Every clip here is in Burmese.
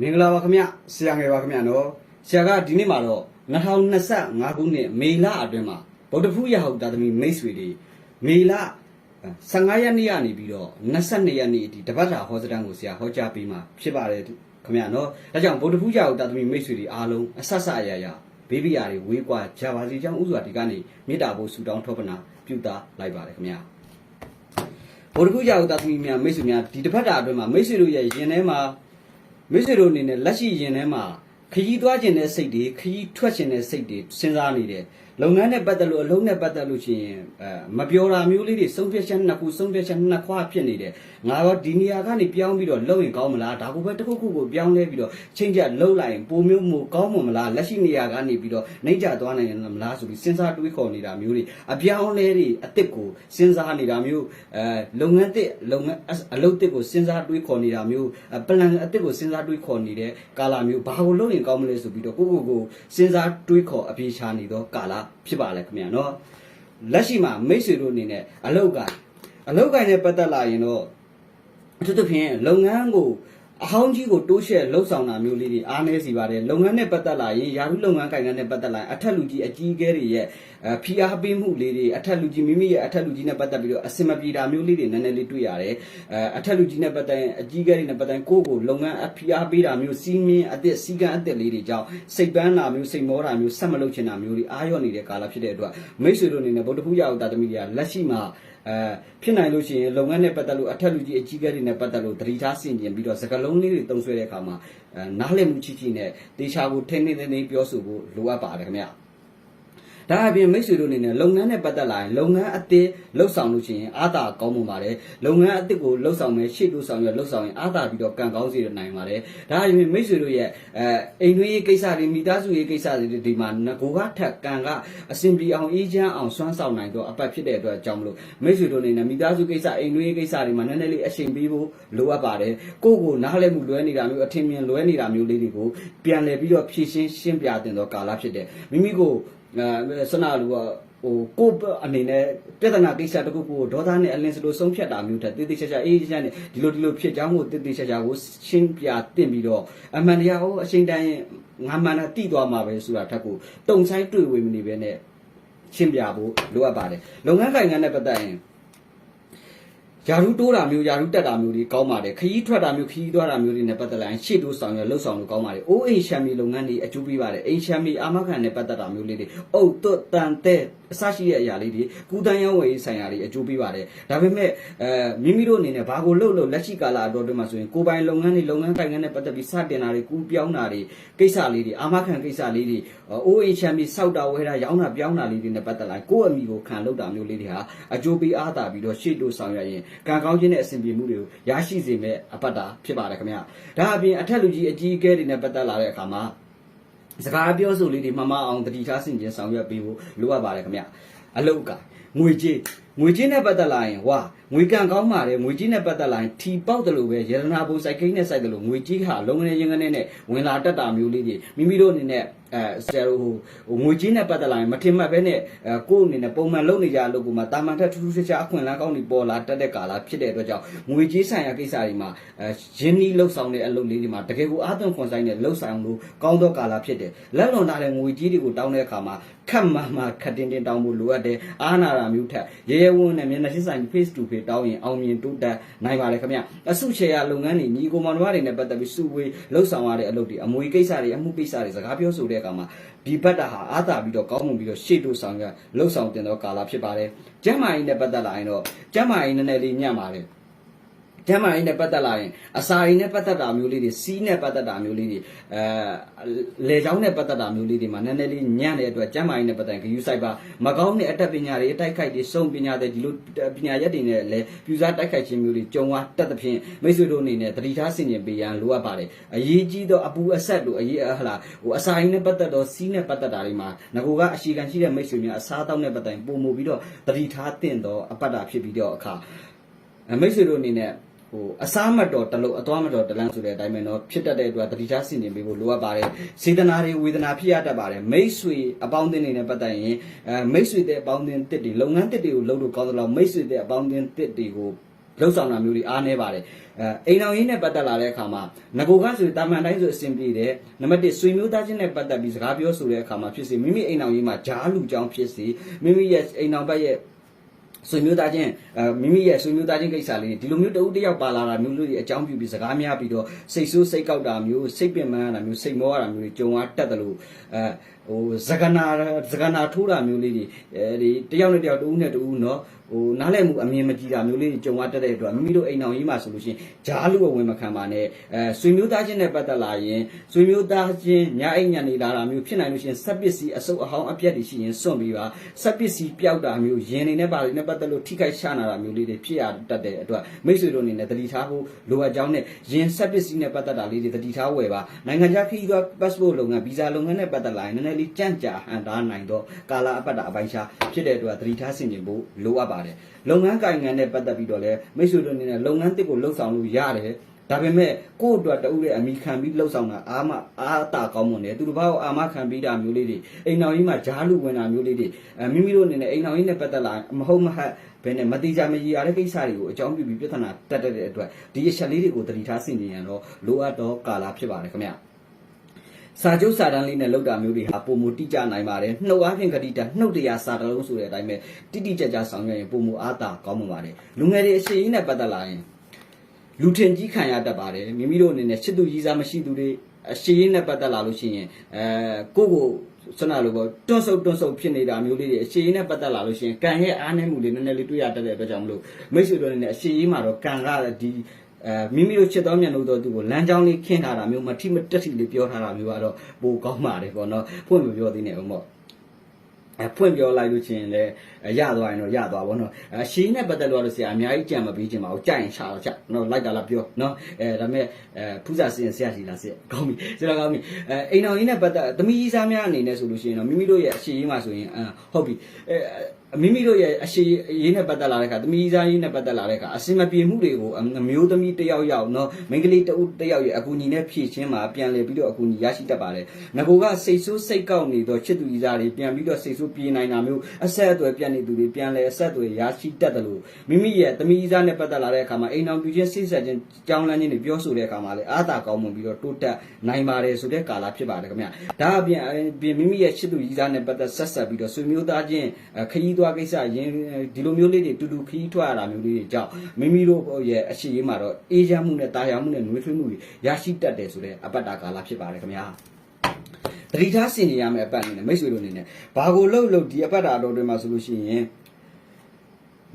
မင်္ဂလာပါခင်ဗျဆရာငယ်ပါခင်ဗျနော်ဆရာကဒီနေ့မှာတော့2025ခုနှစ်မေလအတွင်းမှာဗုဒ္ဓဖူးရဟုတ်တာသမီမိတ်ဆွေတွေမေလ15ရက်နေ့ကနေပြီးတော့22ရက်နေ့အထိတပတ်တာဟောစတန်ကိုဆရာဟောကြားပေးမှာဖြစ်ပါတယ်ခင်ဗျနော်ဒါကြောင့်ဗုဒ္ဓဖူးရဟုတ်တာသမီမိတ်ဆွေတွေအားလုံးအဆက်ဆက်အရာရာဘေးဘီယာတွေဝေးကွာကြပါစီကြောင်းဥစွာဒီကနေမေတ္တာဖို့ဆုတောင်းထောပနာပြုတာလိုက်ပါတယ်ခင်ဗျာဗုဒ္ဓဂုကြောက်တာသမီးများမိတ်ဆွေများဒီတစ်ဖက်တာအတွင်းမှာမိတ်ဆွေတို့ရဲ့ရင်ထဲမှာ မိတ်ဆွေတို့အနေနဲ့လက်ရှိရင်ထဲမှာခရီးသွားခြင်းတဲ့စိတ်တွေခရီးထွက်ခြင်းတဲ့စိတ်တွေစဉ်းစားနေတယ် လုပ်ငန်းနဲ့ပတ်သက်လို့အလုံးနဲ့ပတ်သက်လို့ရှိရင်အဲမပြောတာမျိုးလေးတွေဆုံးဖြတ်ချက်နှစ်ခုဆုံးဖြတ်ချက်နှစ်ခွာဖြစ်နေတယ်ငါတော့ဒီနေရာကနေပြောင်းပြီးတော့လုပ်ရင်ကောင်းမလားဒါကိုပဲတစ်ခုခုကိုပြောင်းလဲပြီးတော့ချိန်ချက်လှုပ်လိုက်ရင်ပုံမျိုးမို့ကောင်းမလားလက်ရှိနေရာကနေပြီးတော့နှိမ့်ကြသွားနိုင်တယ်မလားဆိုပြီးစဉ်းစားတွေးခေါ်နေတာမျိုးတွေအပြောင်းလဲတွေအစ်စ်ကိုစဉ်းစားနေတာမျိုးအဲလုပ်ငန်းတစ်လုပ်ငန်းအလုပ်တစ်ကိုစဉ်းစားတွေးခေါ်နေတာမျိုးပလန်အစ်စ်ကိုစဉ်းစားတွေးခေါ်နေတဲ့ကာလာမျိုးဘာကိုလုပ်ရင်ကောင်းမလဲဆိုပြီးတော့ကိုကိုကိုစဉ်းစားတွေးခေါ်အပြေရှာနေတော့ကာလာဖြစ်ပါလေခင်ဗျာနော်လက်ရှိမှာမိတ်ဆွေတို့အနေနဲ့အလုပ်ကအလုပ်ကိုင်းနဲ့ပတ်သက်လာရင်တော့အထူးသဖြင့်လုပ်ငန်းကိုအဟောင်းကြီးကိုတိုးရှဲလှုပ်ဆောင်တာမျိုးလေးတွေအားနည်းစီပါတယ်လုပ်ငန်းနဲ့ပတ်သက်လာရင်ယာရုလုပ်ငန်းကိုင်ငန်းနဲ့ပတ်သက်လာရင်အထက်လူကြီးအကြီးအကဲတွေရဲ့အဲ ဖိအားပေးမှုလေးတွေအထက်လူကြီးမိမိရဲ့အထက်လူကြီးနဲ့ပတ်သက်ပြီးတော့အစင်မပြေတာမျိုးလေးတွေနည်းနည်းလေးတွေ့ရတယ်အဲအထက်လူကြီးနဲ့ပတ်သက်ရင်အကြီးအကဲတွေနဲ့ပတ်သက်ရင်ကိုယ့်ကိုလုပ်ငန်းအဖိအားပေးတာမျိုးစီးမင်းအသစ်စီကံအသစ်လေးတွေကြောင့်စိတ်ပန်းတာမျိုးစိတ်မောတာမျိုးဆက်မလုပ်ချင်တာမျိုးတွေအားရော့နေတဲ့ကာလဖြစ်တဲ့အတွက်မိတ်ဆွေတို့အနေနဲ့ဗုဒ္ဓဖူးရအောင်တာသမီးတွေကလက်ရှိမှာအဲဖြစ်နိုင်လို့ရှိရင်လုပ်ငန်းနဲ့ပတ်သက်လို့အထက်လူကြီးအကြီးအကဲတွေနဲ့ပတ်သက်လို့သတိထားဆင်ခြင်ပြီးတော့စကလုံးလေးတွေတုံးဆွဲတဲ့အခါမှာအဲနားလည်မှုချီချီနဲ့တေချာကိုထိန်းထိန်းသိမ်းသိမ်းပြောဆိုဖို့လိုအပ်ပါတယ်ခင်ဗျာ ဒါအပြင်မိတ်ဆွေတို့အနေနဲ့လုပ်ငန်းနဲ့ပတ်သက်လာရင်လုပ်ငန်းအသစ်လှုပ်ဆောင်လို့ရှိရင်အားသာကောင်းမှုပါတယ်လုပ်ငန်းအသစ်ကိုလှုပ်ဆောင်မယ်ရှေ့လို့ဆောင်ရလှုပ်ဆောင်ရင်အားသာပြီးတော့ကံကောင်းစေနိုင်ပါတယ်ဒါအပြင်မိတ်ဆွေတို့ရဲ့အဲအိမ်တွင်းရေးကိစ္စတွေမိသားစုရေးကိစ္စတွေဒီမှာငကိုကထက်ကံကအစဉ်ပြေအောင်အေးချမ်းအောင်စွမ်းဆောင်နိုင်တော့အပတ်ဖြစ်တဲ့အတွက်အကြောင်းမလို့မိတ်ဆွေတို့အနေနဲ့မိသားစုကိစ္စအိမ်တွင်းရေးကိစ္စတွေမှာနည်းနည်းလေးအချိန်ပေးဖို့လိုအပ်ပါတယ်ကိုယ့်ကိုနားလည်မှုလွဲနေတာမျိုးအထင်မြင်လွဲနေတာမျိုးလေးတွေကိုပြန်လည်ပြီးတော့ဖြည့်ရှင်းရှင်းပြတင်တော့ကာလဖြစ်တယ်မိမိကို အဲစနာလူကဟိုကိုယ့်အနေနဲ့ပြဿနာကိစ္စတစ်ခုခုကိုဒေါသနဲ့အလင်းစလို့ဆုံးဖြတ်တာမျိုးတက်တိတိကျကျအေးချမ်းနဲ့ဒီလိုဒီလိုဖြစ်ကြောင်းကိုတိတိကျကျကိုရှင်းပြတင်ပြီးတော့အမှန်တရားကိုအချိန်တိုင်းငါမှန်တာတိသွားမှာပဲဆိုတာထက်ကိုတုံဆိုင်တွေ့ဝေမနေပဲနဲ့ရှင်းပြဖို့လိုအပ်ပါတယ်လုပ်ငန်းကိုင်ငန်းနဲ့ပတ်သက်ရင် ယာရုတိုးတာမျိုးယာရုတက်တာမျိုးတွေကောင်းပါတယ်ခရီးထွက်တာမျိုးခရီးသွားတာမျိုးတွေနဲ့ပတ်သက်လာရင်ရှေ့တိုးဆောင်ရလှုပ်ဆောင်လို့ကောင်းပါတယ်အိုးအိမ်ရှမ်းမီလုပ်ငန်းတွေအကျိုးပေးပါတယ်အိမ်ရှမ်းမီအာမခံနဲ့ပတ်သက်တာမျိုးလေးတွေအုတ်သွတ်တန်တဲ့အစရှိတဲ့အရာလေးတွေကုတန်းရောင်းဝယ်ရေးဆိုင်ရာတွေအကျိုးပေးပါတယ်ဒါပေမဲ့အဲမိမိတို့အနေနဲ့ဘာကိုလှုပ်လို့လက်ရှိကာလအတော်အတွင်းမှာဆိုရင်ကိုယ်ပိုင်လုပ်ငန်းတွေလုပ်ငန်းကိုင်ငန်းနဲ့ပတ်သက်ပြီးစတင်တာတွေကူးပြောင်းတာတွေကိစ္စလေးတွေအာမခံကိစ္စလေးတွေအိုးအိမ်ရှမ်းမီစောက်တာဝဲတာရောင်းတာပြောင်းတာလေးတွေနဲ့ပတ်သက်လာရင်ကိုယ့်အမိကိုခံလုပ်တာမျိုးလေးတွေဟာအကျိုးပေးအားတာပြီးတော့ရှေ့တိုးဆောင်ရရင်ကံကောင်းခြင်းနဲ့အဆင်ပြေမှုတွေကိုရရှိစေမဲ့အပတ်တာဖြစ်ပါတယ်ခင်ဗျာဒါအပြင်အထက်လူကြီးအကြီးအကဲတွေနဲ့ပတ်သက်လာတဲ့အခါမှာ စကားပြောဆိုလေးတွေမှမအောင်တတိထားဆင်ခြင်ဆောင်ရွက်ပေးဖို့လိုအပ်ပါတယ်ခင်ဗျာအလုတ်ကငွေကြေးငွေကြေးနဲ့ပတ်သက်လာရင်ဝါငွေကံကောင်းပါတယ်ငွေကြေးနဲ့ပတ်သက်လာရင်ထီပေါက်တယ်လို့ပဲရတနာဘုံစိုက်ကိန်းနဲ့စိုက်တယ်လို့ငွေကြေးဟာလုံးငနေရင်ငနေနဲ့ဝင်လာတတ်တာမျိုးလေးတွေမိမိတို့အနေနဲ့အဲဆရာတို့ဟိုဟိုငွေကြေးနဲ့ပတ်သက်လာရင်မထင်မှတ်ပဲနဲ့အဲကိုယ့်အနေနဲ့ပုံမှန်လုပ်နေကြအလုပ်ကမှတာမန်ထက်ထူးထူးခြားခြားအခွင့်အလမ်းကောင်းတွေပေါ်လာတတ်တဲ့ကာလဖြစ်တဲ့အတွက်ကြောင့်ငွေကြေးဆိုင်ရာကိစ္စတွေမှာအဲရင်းနှီးလှုပ်ဆောင်တဲ့အလုပ်လေးတွေမှာတကယ်ကိုအာသွန်ခွန်ဆိုင်နဲ့လှုပ်ဆောင်လို့ကောင်းသောကာလဖြစ်တယ်လက်လွန်ထားတဲ့ငွေကြေးတွေကိုတောင်းတဲ့အခါမှာခက်မှမှခက်တင်တင်တောင်းဖို့လိုအပ်တယ်အားနာတာမျိုးထက်ရဲရဲဝံ့နဲ့မျက်နှာချင်းဆိုင် face to face တောင်းရင်အောင်မြင်တိုးတက်နိုင်ပါလေခင်ဗျအစုရှယ်ယာလုပ်ငန်းတွေညီကိုမောင်နှမတွေနဲ့ပတ်သက်ပြီးစုဝေးလှုပ်ဆောင်ရတဲ့အလုပ်တွေအမွေကိစ္စတွေအမှုကိစ္စတွေစကားပြောဆိုတဲ့အခါမှာဒီဘက်တာဟာအားသာပြီးတော့ကောင်းမွန်ပြီးတော့ရှေ့တိုးဆောင်ရလှုပ်ဆောင်တင်သောကာလဖြစ်ပါတယ်ကျမ်းမာရေးနဲ့ပတ်သက်လာရင်တော့ကျမ်းမာရေးနည်းနည်းလေးညံ့ပါတယ် ကျမ်းမာရေးနဲ့ပတ်သက်လာရင်အစာရည်နဲ့ပတ်သက်တာမျိုးလေးတွေစီးနဲ့ပတ်သက်တာမျိုးလေးတွေအဲလေချောင်းနဲ့ပတ်သက်တာမျိုးလေးတွေမှာနည်းနည်းလေးညံ့တဲ့အတွက်ကျမ်းမာရေးနဲ့ပတ်သက်ဂရုစိုက်ပါမကောင်းတဲ့အတတ်ပညာတွေအတိုက်ခိုက်တွေစုံပညာတွေဒီလိုပညာရက်တွေနဲ့လည်းပြူစားတိုက်ခိုက်ခြင်းမျိုးတွေကြုံသွားတတ်သဖြင့်မိတ်ဆွေတို့အနေနဲ့တတိထားဆင်ခြင်ပေးရန်လိုအပ်ပါတယ်အရေးကြီးသောအပူအဆက်တို့အရေးဟလာဟိုအစာရည်နဲ့ပတ်သက်တော့စီးနဲ့ပတ်သက်တာတွေမှာငကိုကအရှိခံရှိတဲ့မိတ်ဆွေများအစားအသောက်နဲ့ပတ်သက်ပုံမူပြီးတော့တတိထားတင့်တော့အပတ်တာဖြစ်ပြီးတော့အခါမိတ်ဆွေတို့အနေနဲ့ ဟိုအစားမတော်တလို့အသွားမတော်တလန်းဆိုတဲ့အတိုင်းပဲเนาะဖြစ်တတ်တဲ့အတွက်တတိထားဆင်ခြင်ပေးဖို့လိုအပ်ပါတယ်စေတနာတွေဝေဒနာဖြစ်ရတတ်ပါတယ်မိတ်ဆွေအပေါင်းအသင်းတွေနဲ့ပတ်သက်ရင်အဲမိတ်ဆွေတဲ့အပေါင်းအသင်းတစ်တွေလုပ်ငန်းတစ်တွေကိုလုပ်လို့ကောင်းသလားမိတ်ဆွေတဲ့အပေါင်းအသင်းတစ်တွေကို လှုပ်ဆောင်တာမျိုးတွေအားနည်းပါတယ်အဲအိမ်အောင်ရေးနဲ့ပတ်သက်လာတဲ့အခါမှာငကိုကဆိုရင်တာမန်တိုင်းဆိုအဆင်ပြေတယ်နံပါတ်1ဆွေမျိုးသားချင်းနဲ့ပတ်သက်ပြီးစကားပြောဆိုတဲ့အခါမှာဖြစ်စေမိမိအိမ်အောင်ရေးမှာဂျားလူကြောင်းဖြစ်စေမိမိရဲ့အိမ်အောင်ဘက်ရဲ့ ဆွေမျိုးသားချင်းအဲမိမိရဲ့ဆွေမျိုးသားချင်းကိစ္စလေးတွေဒီလိုမျိုးတဦးတစ်ယောက်ပါလာတာမျိုးလေးတွေအကြောင်းပြုပြီးစကားများပြီးတော့စိတ်ဆိုးစိတ်ကောက်တာမျိုးစိတ်ပင်ပန်းရတာမျိုးစိတ်မောရတာမျိုးတွေကြုံရတတ်တယ်လို့အဲ ဟိုစကနာစကနာထိုးတာမျိုးလေးတွေအဲဒီတယောက်နဲ့တယောက်တူဦးနဲ့တူဦးနော်ဟိုနားလည်မှုအမြင်မကြည့်တာမျိုးလေးကြုံရတတ်တဲ့အတွက်မိမိတို့အိမ်အောင်ကြီးမှာဆိုလို့ရှိရင်ဂျားလူအဝင်မခံပါနဲ့အဲဆွေမျိုးသားချင်းနဲ့ပတ်သက်လာရင်ဆွေမျိုးသားချင်းညအိမ်ညနေလာတာမျိုးဖြစ်နိုင်လို့ရှိရင်စက်ပစ္စည်းအစုပ်အဟောင်းအပြက်တွေရှိရင်စွန့်ပြီးပါစက်ပစ္စည်းပျောက်တာမျိုးရင်နေနဲ့ပါနေပတ်သက်လို့ထိခိုက်ရှာနာတာမျိုးလေးတွေဖြစ်ရတတ်တဲ့အတွက်မိတ်ဆွေတို့အနေနဲ့တတိထားဖို့လိုအပ်ကြောင်းနဲ့ရင်စက်ပစ္စည်းနဲ့ပတ်သက်တာလေးတွေတတိထားဝယ်ပါနိုင်ငံခြားခရီးသွား passport လုပ်ငန်း visa လုပ်ငန်းနဲ့ပတ်သက်လာရင်လည်းနည်းလေးကြန့်ကြာဟန်တားနိုင်တော့ကာလာအပတ်တာအပိုင်းခြားဖြစ်တဲ့အတွက်တတိထားဆင်ခြင်ဖို့လိုအပ်ပါတယ်လုပ်ငန်းကိုင်ငံနဲ့ပတ်သက်ပြီးတော့လည်းမိတ်ဆွေတို့အနေနဲ့လုပ်ငန်းတစ်ကိုလှုပ်ဆောင်လို့ရတယ်ဒါပေမဲ့ကိုယ့်အတွက်တူတဲ့အမိခံပြီးလှုပ်ဆောင်တာအာမအာတာကောင်းမွန်တယ်သူတစ်ပါးကိုအာမခံပြီးတာမျိုးလေးတွေအိမ်တော်ကြီးမှာဂျားလူဝင်တာမျိုးလေးတွေအဲမိမိတို့အနေနဲ့အိမ်တော်ကြီးနဲ့ပတ်သက်လာမဟုတ်မဟတ်ဘယ်နဲ့မတိကြမကြီးရတဲ့ကိစ္စတွေကိုအကြောင်းပြုပြီးပြဿနာတက်တဲ့အတွက်ဒီအချက်လေးတွေကိုတတိထားဆင်ခြင်ရတော့လိုအပ်တော့ကာလာဖြစ်ပါတယ်ခင်ဗျာ စာချုပ်စာတမ်းလေးနဲ့လောက်တာမျိုးတွေဟာပုံမတိကျနိုင်ပါတယ်နှုတ်အားဖြင့်ဂတိတနှုတ်တရားစာတလုံးဆိုတဲ့အတိုင်းပဲတိတိကျကျဆောင်ရွက်ရင်ပုံမအားတာကောင်းမှာပါတယ်လူငယ်တွေအရှိန်နဲ့ပတ်သက်လာရင်လူထင်ကြီးခံရတတ်ပါတယ်မိမိတို့အနေနဲ့ချစ်သူကြီးစားမရှိသူတွေအရှိန်နဲ့ပတ်သက်လာလို့ရှိရင်အဲကိုယ့်ကိုစနလိုပေါ့တွန်းဆုပ်တွန်းဆုပ်ဖြစ်နေတာမျိုးလေးတွေအရှိန်နဲ့ပတ်သက်လာလို့ရှိရင်ကံရဲ့အားနည်းမှုတွေနည်းနည်းလေးတွေ့ရတတ်တဲ့အတွက်ကြောင့်မလို့မိတ်ဆွေတို့အနေနဲ့အရှိန်မှာတော့ကံကဒီ အဲမိမိတို့ချစ်တော်မြတ်လို့တော့သူ့ကိုလမ်းကြောင်းလေးခင်းထားတာမျိုးမထိမတက်ထိလေးပြောထားတာမျိုးကတော့ပိုကောင်းပါတယ်ပေါ့နော်ဖွင့်မပြောသေးနဲ့ဦးမော့အဲဖွင့်ပြောလိုက်လို့ချင်းလည်းရသွားရင်တော့ရသွားပါတော့အဲရှင်းနဲ့ပတ်သက်လို့တော့ဆရာအများကြီးကြံမပေးချင်ပါဘူးကြိုက်ရင်ရှာတော့ချက်နော်လိုက်တာလားပြောနော်အဲဒါမဲ့အဲဖူးစာစင်ဆရာရှိလားဆရာကောင်းပြီဆရာကောင်းပြီအဲအိမ်တော်ကြီးနဲ့ပတ်သက်သမီးကြီးစားများအနေနဲ့ဆိုလို့ရှိရင်တော့မိမိတို့ရဲ့အရှိကြီးမှာဆိုရင်အဟုတ်ပြီအဲ မိမိတို့ရဲ့အရှိရေးနဲ့ပတ်သက်လာတဲ့အခါသမီးစားရေးနဲ့ပတ်သက်လာတဲ့အခါအစင်မပြေမှုတွေကိုအမျိုးသမီးတစ်ယောက်ယောက်နော်မိန်းကလေးတစ်ဦးတစ်ယောက်ရဲ့အကူအညီနဲ့ဖြည့်ချင်းမှာပြန်လည်ပြီးတော့အကူအညီရရှိတတ်ပါတယ်ငကိုကစိတ်ဆိုးစိတ်ကောက်နေတော့ချစ်သူကြီးစားတွေပြန်ပြီးတော့စိတ်ဆိုးပြေနိုင်တာမျိုးအဆက်အသွယ်ပြတ်နေသူတွေပြန်လည်အဆက်အသွယ်ရရှိတတ်တယ်လို့မိမိရဲ့သမီးစားနဲ့ပတ်သက်လာတဲ့အခါမှာအိမ်အောင်ပြချင်းစိတ်ဆက်ချင်းကြောင်းလန်းချင်းတွေပြောဆိုတဲ့အခါမှာလည်းအာသာကောင်းမှုပြီးတော့တိုးတက်နိုင်ပါတယ်ဆိုတဲ့ကာလဖြစ်ပါတယ်ခင်ဗျဒါအပြင်မိမိရဲ့ချစ်သူကြီးစားနဲ့ပတ်သက်ဆက်ဆက်ပြီးတော့ဆွေမျိုးသားချင်းခရီးသွားကိစ္စရင်းဒီလိုမျိုးလေးတွေတူတူခီးထွက်ရတာမျိုးလေးတွေကြောင့်မိမိတို့ရဲ့အရှိရေးမှာတော့အေးချမ်းမှုနဲ့တာယာမှုနဲ့နှွေးထွေးမှုတွေရရှိတတ်တယ်ဆိုတဲ့အပတ်တာကာလဖြစ်ပါတယ်ခင်ဗျာတတိထားဆင်နေရမယ့်အပတ်အနေနဲ့မိတ်ဆွေတို့အနေနဲ့ဘာကိုလှုပ်လှုပ်ဒီအပတ်တာတော်တွေမှာဆိုလို့ရှိရင်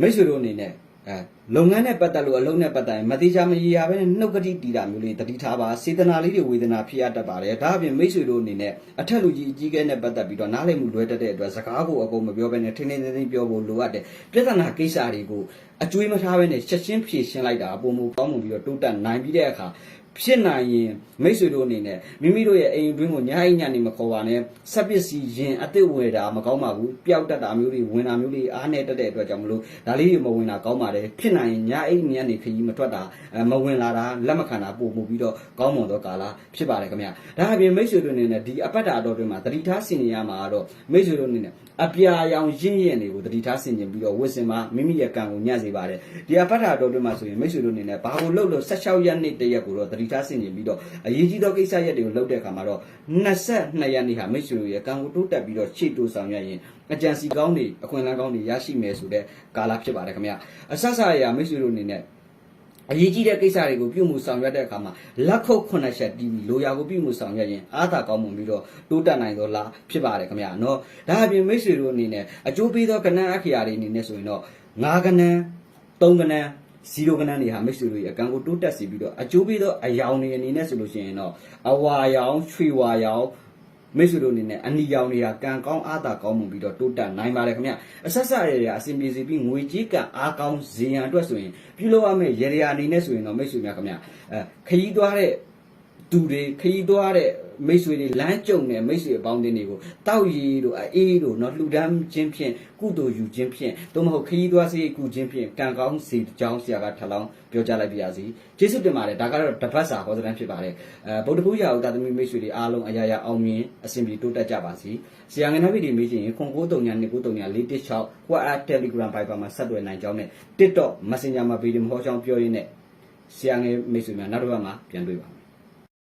မိတ်ဆွေတို့အနေနဲ့ အဲလုပ်ငန်းနဲ့ပတ်သက်လို့အလုပ်နဲ့ပတ်သက်ရင်မတိချာမရေရာပဲနှုတ်ကတိတီတာမျိုးလေးတတိထားပါစေတနာလေးတွေဝေဒနာဖြစ်ရတတ်ပါတယ်ဒါအပြင်မိတ်ဆွေတို့အနေနဲ့အထက်လူကြီးအကြီးကဲနဲ့ပတ်သက်ပြီးတော့နားလည်မှုလွဲတတ်တဲ့အတွက်စကားကိုအကုန်မပြောဘဲနဲ့ထင်းထင်းထင်းထင်းပြောဖို့လိုအပ်တယ်ပြဿနာကိစ္စတွေကိုအကျွေးမထားဘဲနဲ့ချက်ချင်းဖြေရှင်းလိုက်တာပုံမူကောင်းမှုပြီးတော့တိုးတက်နိုင်ပြီးတဲ့အခါ ဖြစ်နိုင်ရင်မိတ်ဆွေတို့အနေနဲ့မိမိတို့ရဲ့အိမ်တွင်းကိုညာအိညာနေမခေါ်ပါနဲ့ဆက်ပစ္စည်းရင်အစ်စ်ဝယ်တာမကောင်းပါဘူးပျောက်တတ်တာမျိုးတွေဝင်တာမျိုးတွေအားနေတတ်တဲ့အတွက်ကြောင့်မလို့ဒါလေးတွေမဝင်တာကောင်းပါတယ်ဖြစ်နိုင်ရင်ညာအိညနေခကြီးမထွက်တာမဝင်လာတာလက်မခံတာပို့မှုပြီးတော့ကောင်းမွန်သောကာလဖြစ်ပါတယ်ခင်ဗျာဒါအပြင်မိတ်ဆွေတို့အနေနဲ့ဒီအပတ်တာတော်တွေမှာတတိထားဆင်နေရမှာတော့မိတ်ဆွေတို့အနေနဲ့အပြာရောင်ရင့်ရင့်တွေကိုတတိထားဆင်ကျင်ပြီးတော့ဝစ်စင်မှာမိမိရဲ့ကံကိုညှစေပါတယ်ဒီအပတ်တာတော်တွေမှာဆိုရင်မိတ်ဆွေတို့အနေနဲ့ဘာကိုလှုပ်လို့16ရက်နေ့တရက်ကိုတော့တတိထားဆင်ကျင်ပြီးတော့အရေးကြီးသောကိစ္စရက်တွေကိုလှုပ်တဲ့အခါမှာတော့22ရက်နေ့ဟာမိတ်ဆွေတို့ရဲ့ကံကိုတိုးတက်ပြီးတော့ရှေ့တိုးဆောင်ရွက်ရင်အကြံစီကောင်းတွေအခွင့်အလမ်းကောင်းတွေရရှိမယ်ဆိုတဲ့ကာလဖြစ်ပါတယ်ခင်ဗျာအဆက်ဆက်ရမိတ်ဆွေတို့အနေနဲ့အရေးကြီးတဲ့ကိစ္စတွေကိုပြုမှုဆောင်ရွက်တဲ့အခါမှာလက်ခုပ်ခုနှစ်ချက်တီးပြီးလိုရာကိုပြုမှုဆောင်ရွက်ရင်အားသာကောင်းမှုပြီးတော့တိုးတက်နိုင်သောလားဖြစ်ပါတယ်ခင်ဗျာနော်ဒါအပြင်မိတ်ဆွေတို့အနေနဲ့အကျိုးပေးသောကဏ္ဍအခရာတွေအနေနဲ့ဆိုရင်တော့၅ကဏ္ဍ၃ကဏ္ဍ 0ကဏ္ဍတွေဟာ မိတ်ဆွေတို့ရဲ့အကံကိုတိုးတက်စေပြီးတော့အကျိုးပေးသောအယောင်တွေအနေနဲ့ဆိုလို့ရှိရင်တော့အဝါရောင်ချွေဝါရောင်မိတ်ဆွေတို့အနေနဲ့အနီရောင်တွေကကံကောင်းအားသာကောင်းမှုပြီးတော့တိုးတက်နိုင်ပါတယ်ခင်ဗျအဆက်ဆက်ရရအစဉ်ပြေစီပြီးငွေကြေးကံအားကောင်းဇေယံအတွက်ဆိုရင်ပြုလုပ်ရမယ့်ရရအနေနဲ့ဆိုရင်တော့မိတ်ဆွေများခင်ဗျအဲခရီးသွားတဲ့ သူတွေခရီးသွားတဲ့မိတ်ဆွေတွေလမ်းကြုံတဲ့မိတ်ဆွေအပေါင်းအသင်းတွေကိုတောက်ရီတို့အေးတို့နော်လှူဒန်းခြင်းဖြင့်ကုသိုလ်ယူခြင်းဖြင့်သို့မဟုတ်ခရီးသွားစေကုခြင်းဖြင့်ကံကောင်းစီကြောင်းဆရာကထပ်လောင်းပြောကြားလိုက်ပါရစေကျေးဇူးတင်ပါတယ်ဒါကတော့တပတ်စာဟောစတန်းဖြစ်ပါတယ်အဲဗုဒ္ဓဘုရားဥတာသမီမိတ်ဆွေတွေအားလုံးအရာရာအောင်မြင်အစဉ်ပြေတိုးတက်ကြပါစေဆရာငနာဗီဒီမေးချင်ရင်ခွန်939ည939 416 WhatsApp Telegram Viber မှာဆက်သွယ်နိုင်ကြောင်းနဲ့ TikTok Messenger မှာဗီဒီယိုဟောကြောင်းပြောရင်းနဲ့ဆရာငယ်မိတ်ဆွေများနောက်တစ်ပတ်မှာပြန်တွေ့ပါမယ်